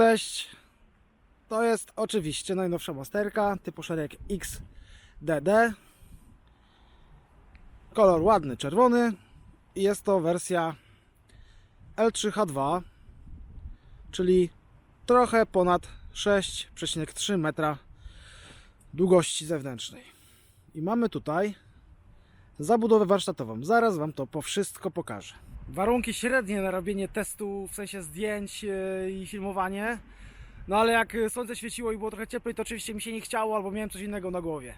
Cześć. To jest oczywiście najnowsza masterka typu szereg XDD. Kolor ładny, czerwony. Jest to wersja L3H2, czyli trochę ponad 6,3 metra długości zewnętrznej. I mamy tutaj zabudowę warsztatową. Zaraz Wam to po wszystko pokażę. Warunki średnie na robienie testu, w sensie zdjęć yy, i filmowanie. No ale jak y, słońce świeciło i było trochę cieplej, to oczywiście mi się nie chciało, albo miałem coś innego na głowie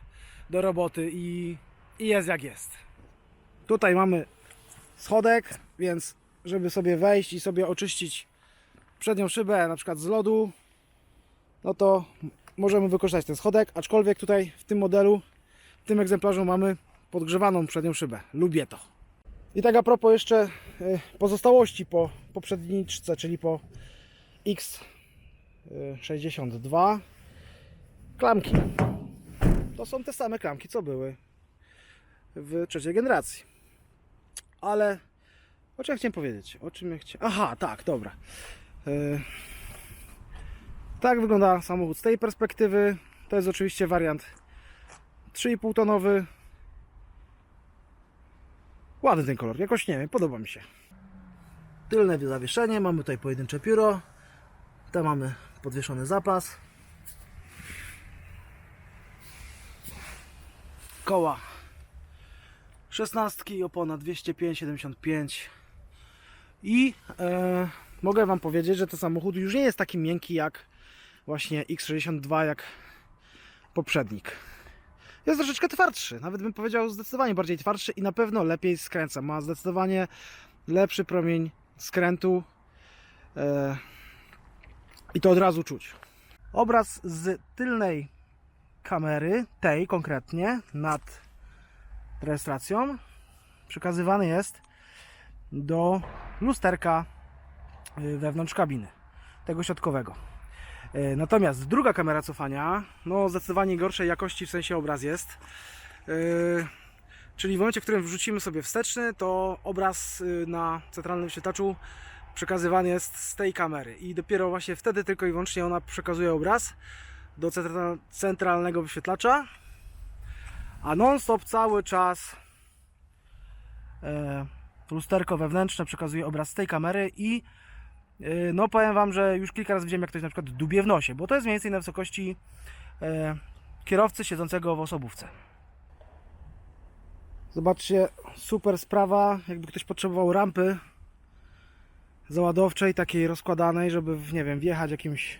do roboty i, i jest jak jest. Tutaj mamy schodek, więc żeby sobie wejść i sobie oczyścić przednią szybę, na przykład z lodu, no to możemy wykorzystać ten schodek, aczkolwiek tutaj w tym modelu, w tym egzemplarzu mamy podgrzewaną przednią szybę. Lubię to. I tak a propos jeszcze y, pozostałości po poprzedniczce, czyli po X62 klamki. To są te same klamki, co były w trzeciej generacji. Ale o czym ja chciałem powiedzieć? O czym ja chciałem... Aha, tak, dobra. Y, Tak wygląda samochód z tej perspektywy. To jest oczywiście wariant 3,5 tonowy. Ładny ten kolor, jakoś nie wiem, podoba mi się. Tylne zawieszenie, mamy tutaj pojedyncze pióro. Tam mamy podwieszony zapas. Koła 16, opona 205-75. I e, mogę Wam powiedzieć, że ten samochód już nie jest taki miękki jak właśnie X62, jak poprzednik. Jest troszeczkę twardszy, nawet bym powiedział zdecydowanie bardziej twardszy i na pewno lepiej skręca. Ma zdecydowanie lepszy promień skrętu e, i to od razu czuć. Obraz z tylnej kamery, tej konkretnie, nad rejestracją, przekazywany jest do lusterka y, wewnątrz kabiny, tego środkowego. E, Natomiast druga kamera cofania, no zdecydowanie gorszej jakości w sensie obraz jest. E, Czyli w momencie, w którym wrzucimy sobie wsteczny, to obraz y, na centralnym wyświetlaczu przekazywany jest z tej kamery i dopiero właśnie wtedy tylko i wyłącznie ona przekazuje obraz do centra- centralnego wyświetlacza, a non-stop cały czas e, lusterko wewnętrzne przekazuje obraz z tej kamery i no powiem Wam, że już kilka razy widziałem jak ktoś na przykład dubie w nosie, bo to jest mniej więcej na wysokości e, kierowcy siedzącego w osobówce. Zobaczcie, super sprawa, jakby ktoś potrzebował rampy załadowczej, takiej rozkładanej, żeby, nie wiem, wjechać jakimś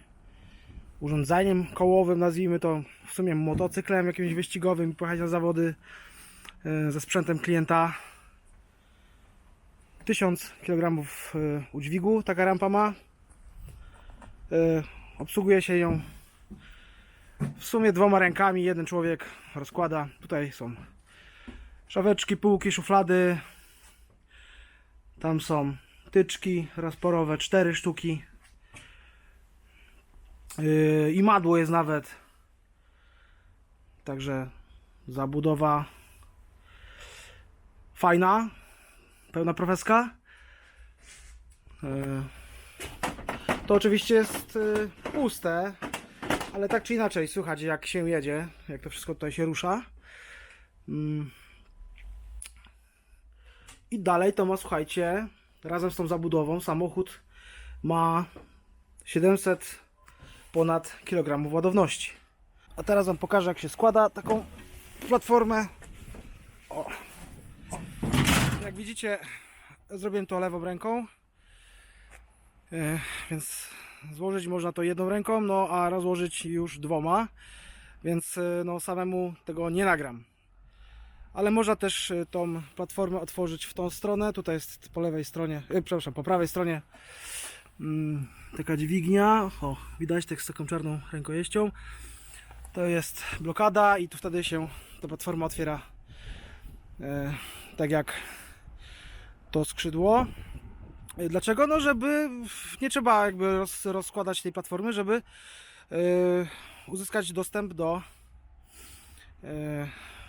urządzeniem kołowym, nazwijmy to w sumie motocyklem jakimś wyścigowym i pojechać na zawody e, ze sprzętem klienta. 1000 kg e, udźwigu taka rampa ma. E, Obsługuje się ją w sumie dwoma rękami, jeden człowiek rozkłada. Tutaj są szafeczki, półki, szuflady. Tam są tyczki rozporowe, cztery sztuki. Yy, I madło jest nawet. Także zabudowa fajna, pełna profeska. Yy, To oczywiście jest yy, puste, ale tak czy inaczej słychać jak się jedzie, jak to wszystko tutaj się rusza. Mm. I dalej to ma, słuchajcie, razem z tą zabudową samochód ma 700 ponad kilogramów ładowności. A teraz Wam pokażę jak się składa taką platformę. O. Jak widzicie zrobiłem to lewą ręką. E, więc złożyć można to jedną ręką, no a rozłożyć już dwoma. Więc e, no samemu tego nie nagram ale można też y, tą platformę otworzyć w tą stronę. Tutaj jest po lewej stronie, y, przepraszam, po prawej stronie mm, taka dźwignia. O, widać tak z taką czarną rękojeścią. To jest blokada i tu wtedy się ta platforma otwiera e, tak jak to skrzydło. E, Dlaczego? No, żeby nie trzeba jakby roz, rozkładać tej platformy, żeby e, uzyskać dostęp do e,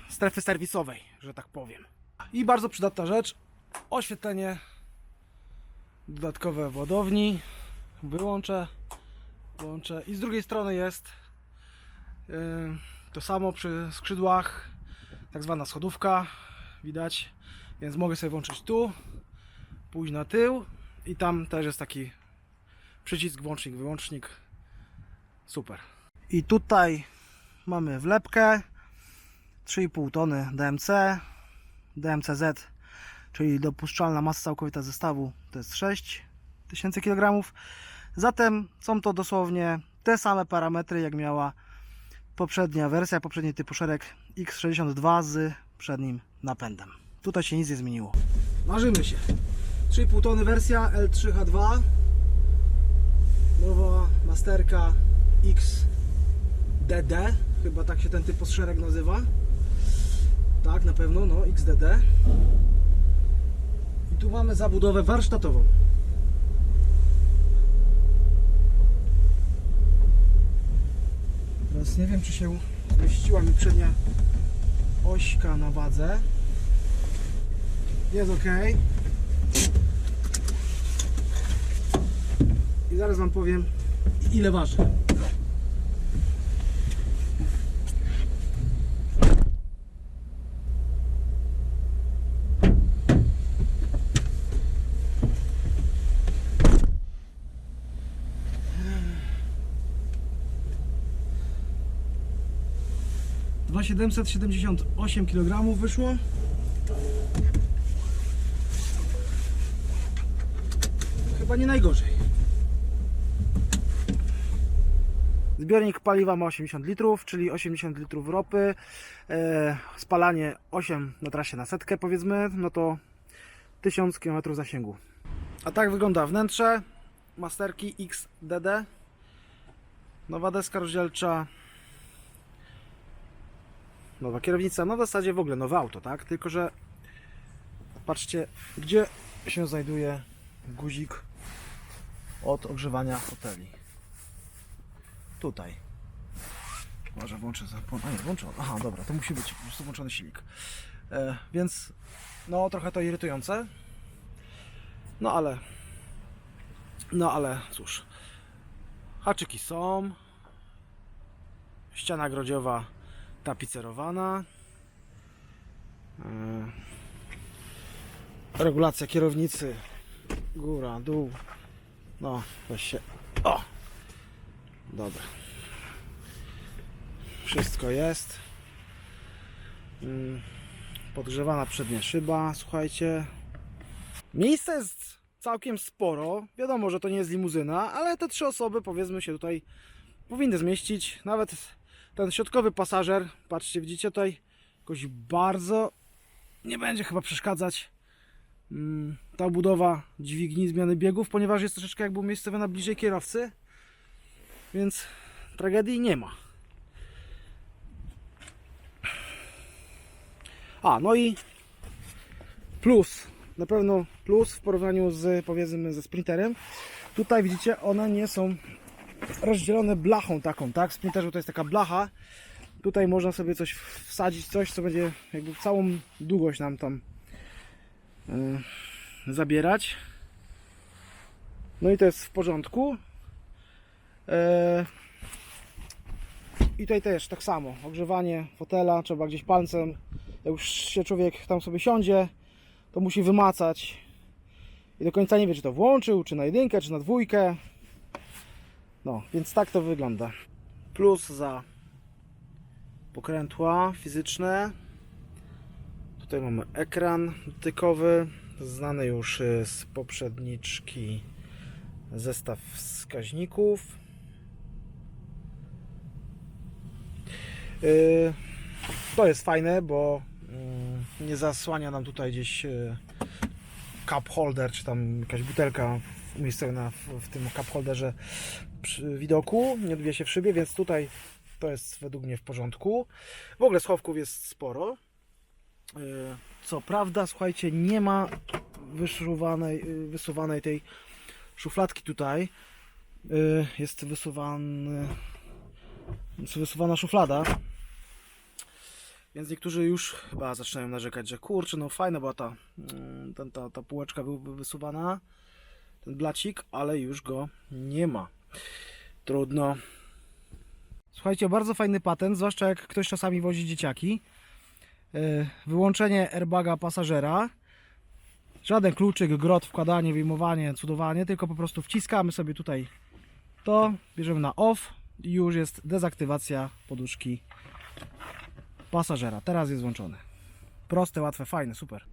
strefy serwisowej, że tak powiem. I bardzo przydatna rzecz, oświetlenie dodatkowe w ładowni. Wyłączę Włączę. I z drugiej strony jest yy, to samo przy skrzydłach, tak zwana schodówka, widać, więc mogę sobie włączyć tu, pójść na tył i tam też jest taki przycisk, włącznik, wyłącznik, super. I tutaj mamy wlepkę, 3,5 tony DMC, DMCZ, czyli dopuszczalna masa całkowita zestawu to jest 6000 kg. Zatem są to dosłownie te same parametry jak miała poprzednia wersja, poprzedni typu szereg X62 z przednim napędem. Tutaj się nic nie zmieniło. Marzymy się. 3,5 tony wersja L3H2. Nowa masterka XDD. Chyba tak się ten typ szereg nazywa. Tak, na pewno, no XDD. I tu mamy zabudowę warsztatową. Teraz nie wiem, czy się zmieściła mi przednia ośka na wadze. Jest ok. I zaraz Wam powiem, ile waży. Dwa 778 kg wyszło. Chyba nie najgorzej. Zbiornik paliwa ma 80 litrów, czyli 80 litrów ropy. E, spalanie 8 na trasie na setkę powiedzmy, no to 1000 km zasięgu. A tak wygląda wnętrze Masterki XDD. Nowa deska rozdzielcza. Nowa kierownica, no w zasadzie w ogóle nowe auto, tak? Tylko, że patrzcie, gdzie się znajduje guzik od ogrzewania foteli. Tutaj. Może włączę zapłon. A nie, włączony. Aha, dobra, to musi być po prostu włączony silnik. E, więc no trochę to irytujące. No ale no ale cóż. Haczyki są. Ściana grodziowa tapicerowana. E, Regulacja kierownicy. Góra, dół. No, weź się. O! Dobra. Wszystko jest. Mm, Podgrzewana przednia szyba, słuchajcie. Miejsca jest całkiem sporo. Wiadomo, że to nie jest limuzyna, ale te trzy osoby, powiedzmy się tutaj, powinny zmieścić. Nawet ten środkowy pasażer, patrzcie, widzicie tutaj, jakoś bardzo nie będzie chyba przeszkadzać mm, ta budowa dźwigni zmiany biegów, ponieważ jest troszeczkę jakby umiejscowiona bliżej kierowcy, więc tragedii nie ma. A, no i plus, na pewno plus w porównaniu z powiedzmy ze Sprinterem. Tutaj widzicie, one nie są rozdzielone blachą taką, tak? W Sprinterze to jest taka blacha. Tutaj można sobie coś wsadzić, coś co będzie jakby całą długość nam tam yy, zabierać. No i to jest w porządku. Yy, I tutaj też tak samo, ogrzewanie fotela, trzeba gdzieś palcem, jak już się człowiek tam sobie siądzie, to musi wymacać i do końca nie wie, czy to włączył, czy na jedynkę, czy na dwójkę. No, więc tak to wygląda. Plus za pokrętła fizyczne. Tutaj mamy ekran dotykowy, znany już y, z poprzedniczki zestaw wskaźników. Yy, To jest fajne, bo mm, nie zasłania nam tutaj gdzieś y, cup holder, czy tam jakaś butelka umiejscowiona w, w tym cup holderze przy widoku, nie odbija się w szybie, więc tutaj to jest według mnie w porządku. W ogóle schowków jest sporo. Yy, Co prawda, słuchajcie, nie ma wyszuwanej, yy, wysuwanej tej szufladki tutaj. Yy, Jest wysuwany, jest wysuwana szuflada. Więc niektórzy już chyba zaczynają narzekać, że kurczę, no fajna była ta, mm, ten, ta, ta półeczka wysuwana, ten blacik, ale już go nie ma. Trudno. Słuchajcie, bardzo fajny patent, zwłaszcza jak ktoś czasami wozi dzieciaki. Yy, Wyłączenie airbaga pasażera. Żaden kluczyk, grot, wkładanie, wyjmowanie, cudowanie, tylko po prostu wciskamy sobie tutaj to, bierzemy na off i już jest dezaktywacja poduszki pasażera. Teraz jest włączony. Proste, łatwe, fajne, super.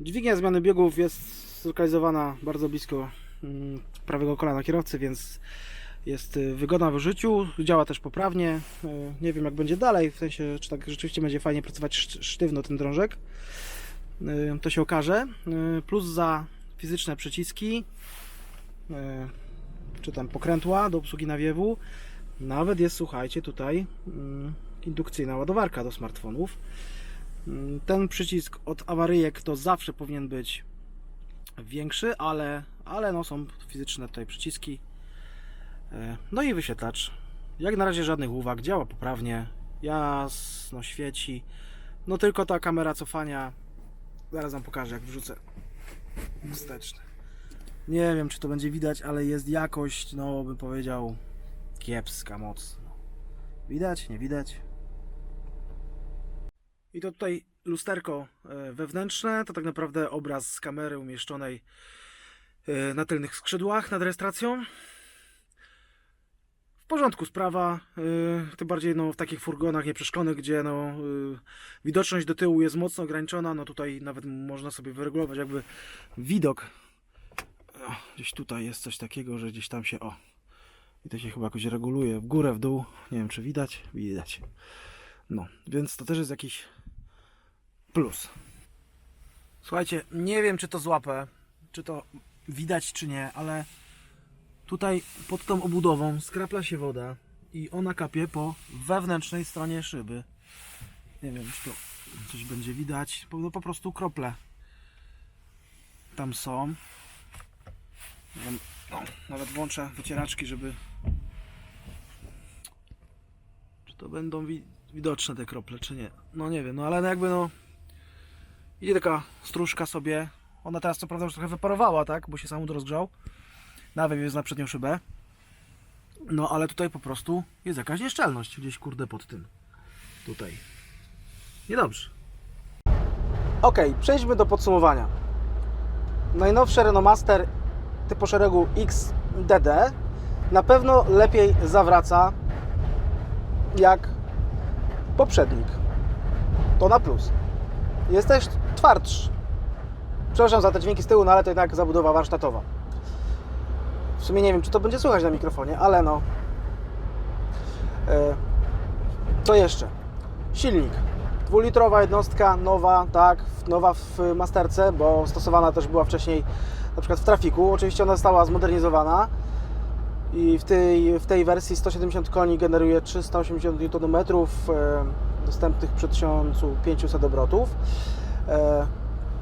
Dźwignia zmiany biegów jest zlokalizowana bardzo blisko mm, prawego kolana kierowcy, więc jest y, wygodna w użyciu, działa też poprawnie. Y, Nie wiem jak będzie dalej, w sensie czy tak rzeczywiście będzie fajnie pracować szt- sztywno ten drążek. Y, To się okaże. Plus za fizyczne przyciski, czy tam pokrętła do obsługi nawiewu. Nawet jest, słuchajcie, tutaj indukcyjna ładowarka do smartfonów. Ten przycisk od awaryjek to zawsze powinien być większy, ale, ale no są fizyczne tutaj przyciski. E, No i wyświetlacz. Jak na razie żadnych uwag, działa poprawnie, jasno świeci. No tylko ta kamera cofania, zaraz Wam pokażę jak wrzucę wsteczny. Nie wiem czy to będzie widać, ale jest jakość, no bym powiedział, kiepska mocno. Widać, nie widać? I to tutaj lusterko e, wewnętrzne, to tak naprawdę obraz z kamery umieszczonej e, na tylnych skrzydłach nad rejestracją. Porządku sprawa, e, tym bardziej no, w takich furgonach nieprzeszklonych, gdzie no, e, widoczność do tyłu jest mocno ograniczona, no tutaj nawet można sobie wyregulować jakby widok. O, gdzieś tutaj jest coś takiego, że gdzieś tam się o i to się chyba jakoś reguluje w górę, w dół, nie wiem czy widać, widać. No, więc to też jest jakiś plus. Słuchajcie, nie wiem czy to złapę, czy to widać czy nie, ale tutaj pod tą obudową skrapla się woda i ona kapie po wewnętrznej stronie szyby. Nie wiem, czy to coś będzie widać, no po prostu krople tam są. No, nawet włączę wycieraczki, żeby czy to będą wi- widoczne te krople, czy nie. No nie wiem, no ale jakby no idzie taka stróżka sobie. Ona teraz co prawda już trochę wyparowała, tak? Bo się samochód rozgrzał. Nawet jest na przednią szybę. No ale tutaj po prostu jest jakaś nieszczelność gdzieś kurde pod tym. Tutaj. Niedobrze. Ok, przejdźmy do podsumowania. Najnowszy Renault Master typu szeregu XDD na pewno lepiej zawraca jak poprzednik. To na plus. Jest też twardszy. Przepraszam za te dźwięki z tyłu, no ale to jednak zabudowa warsztatowa. W sumie nie wiem, czy to będzie słychać na mikrofonie, ale no. E, Co jeszcze? Silnik. Dwulitrowa jednostka, nowa, tak, nowa w Masterce, bo stosowana też była wcześniej na przykład w trafiku. Oczywiście ona została zmodernizowana i w tej, w tej wersji 170 koni generuje 380 Nm e, dostępnych przy 1500 obrotów. E,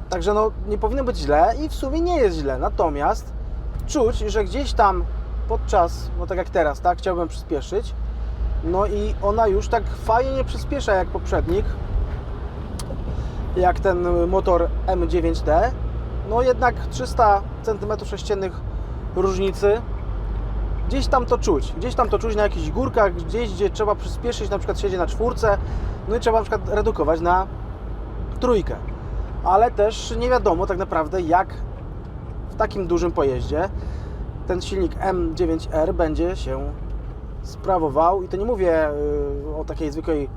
Także no, nie powinno być źle i w sumie nie jest źle. Natomiast czuć, że gdzieś tam podczas, no tak jak teraz, tak, chciałbym przyspieszyć. No i ona już tak fajnie nie przyspiesza jak poprzednik, jak ten motor M9D. No jednak 300 cm3 różnicy. Gdzieś tam to czuć, gdzieś tam to czuć na jakichś górkach, gdzieś gdzie trzeba przyspieszyć, na przykład siedzie na czwórce, no i trzeba na przykład redukować na trójkę. Ale też nie wiadomo tak naprawdę jak takim dużym pojeździe ten silnik M9R będzie się sprawował i to nie mówię y, o takiej zwykłej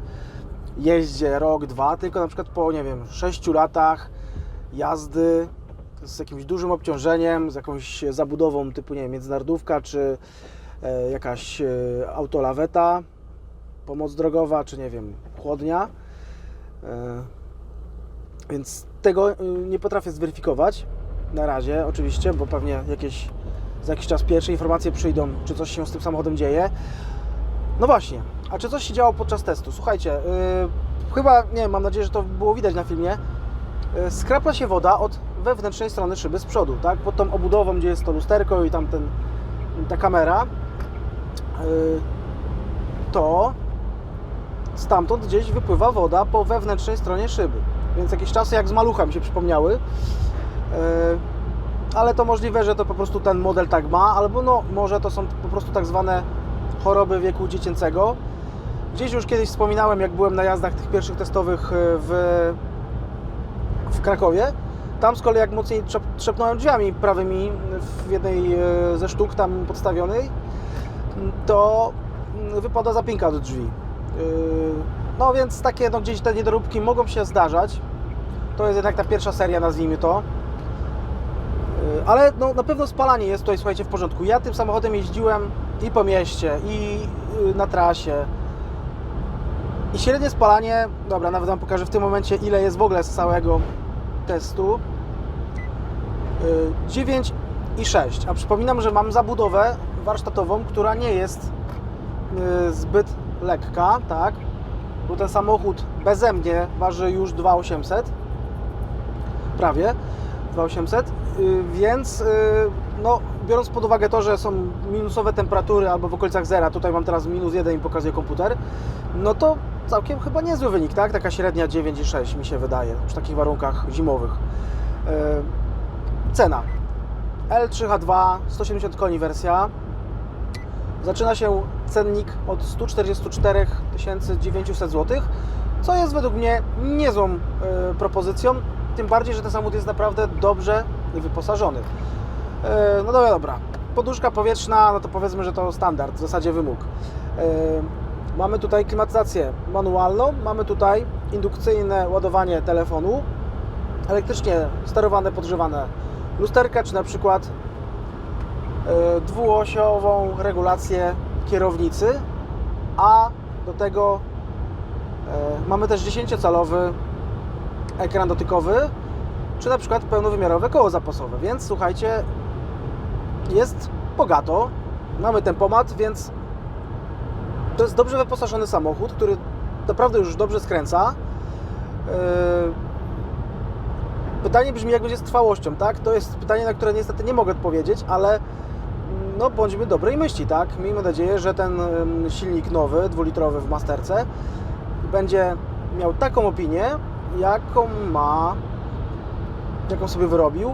jeździe rok, dwa, tylko na przykład po, nie wiem, 6 latach jazdy z jakimś dużym obciążeniem, z jakąś zabudową typu, nie wiem, międzynarodówka, czy e, jakaś e, autolaweta, pomoc drogowa, czy nie wiem, chłodnia. E, Więc tego y, nie potrafię zweryfikować na razie, oczywiście, bo pewnie jakieś za jakiś czas pierwsze informacje przyjdą, czy coś się z tym samochodem dzieje. No właśnie, a czy coś się działo podczas testu? Słuchajcie, yy, chyba, nie wiem, mam nadzieję, że to było widać na filmie. Yy, skrapla się woda od wewnętrznej strony szyby z przodu, tak? Pod tą obudową, gdzie jest to lusterko i tam ten, ta kamera. Yy, to stamtąd gdzieś wypływa woda po wewnętrznej stronie szyby. Więc jakieś czasy jak z malucha mi się przypomniały. Yy, ale to możliwe, że to po prostu ten model tak ma, albo no może to są po prostu tak zwane choroby wieku dziecięcego. Gdzieś już kiedyś wspominałem, jak byłem na jazdach tych pierwszych testowych e, w, w Krakowie. Tam z kolei jak mocniej trzep, trzepnąłem drzwiami prawymi w jednej e, ze sztuk tam podstawionej, to wypada zapinka do drzwi. No więc takie no, gdzieś te niedoróbki mogą się zdarzać. To jest jednak ta pierwsza seria, nazwijmy to. Yy, Ale no, na pewno spalanie jest tutaj, słuchajcie, w porządku. Ja tym samochodem jeździłem i po mieście, i yy, na trasie. I średnie spalanie, dobra, nawet Wam pokażę w tym momencie, ile jest w ogóle z całego testu. Yy, 9 i 6. A przypominam, że mam zabudowę warsztatową, która nie jest zbyt lekka, tak? Bo ten samochód beze mnie waży już 2800. Prawie 2800, yy, więc yy, no, biorąc pod uwagę to, że są minusowe temperatury albo w okolicach zera, tutaj mam teraz minus 1 i pokazuje komputer, no to całkiem chyba niezły wynik, tak? Taka średnia 9,6 mi się wydaje przy takich warunkach zimowych. Yy, cena L3H2 170 koni wersja. Zaczyna się cennik od 144 900 zł, co jest według mnie niezłą propozycją. Tym bardziej, że ten samochód jest naprawdę dobrze wyposażony. E, no dobra. Poduszka powietrzna, no to powiedzmy, że to standard, w zasadzie wymóg. E, mamy tutaj klimatyzację manualną, mamy tutaj indukcyjne ładowanie telefonu, elektrycznie sterowane, podgrzewane lusterka, czy na przykład e, dwuosiową regulację kierownicy, a do tego mamy też 10-calowy ekran dotykowy, czy na przykład pełnowymiarowe koło zapasowe, więc słuchajcie, jest bogato, mamy tempomat, więc to jest dobrze wyposażony samochód, który naprawdę już dobrze skręca. E, Pytanie brzmi, jak będzie z trwałością, tak? To jest pytanie, na które niestety nie mogę odpowiedzieć, ale mm, no bądźmy dobrej myśli, tak? Miejmy nadzieję, że ten silnik nowy, dwulitrowy w Masterce będzie miał taką opinię, jaką ma, jaką sobie wyrobił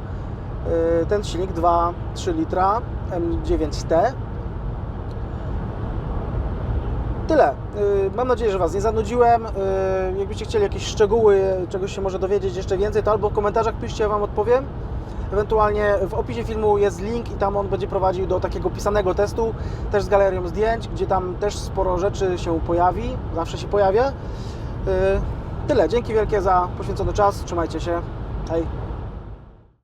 yy, ten silnik 2,3 litra M9T. Tyle. Yy, Mam nadzieję, że Was nie zanudziłem. Yy, Jakbyście chcieli jakieś szczegóły, czegoś się może dowiedzieć jeszcze więcej, to albo w komentarzach piszcie, ja Wam odpowiem. Ewentualnie w opisie filmu jest link i tam on będzie prowadził do takiego pisanego testu, też z galerią zdjęć, gdzie tam też sporo rzeczy się pojawi, zawsze się pojawia. Tyle. Dzięki wielkie za poświęcony czas. Trzymajcie się. Hej.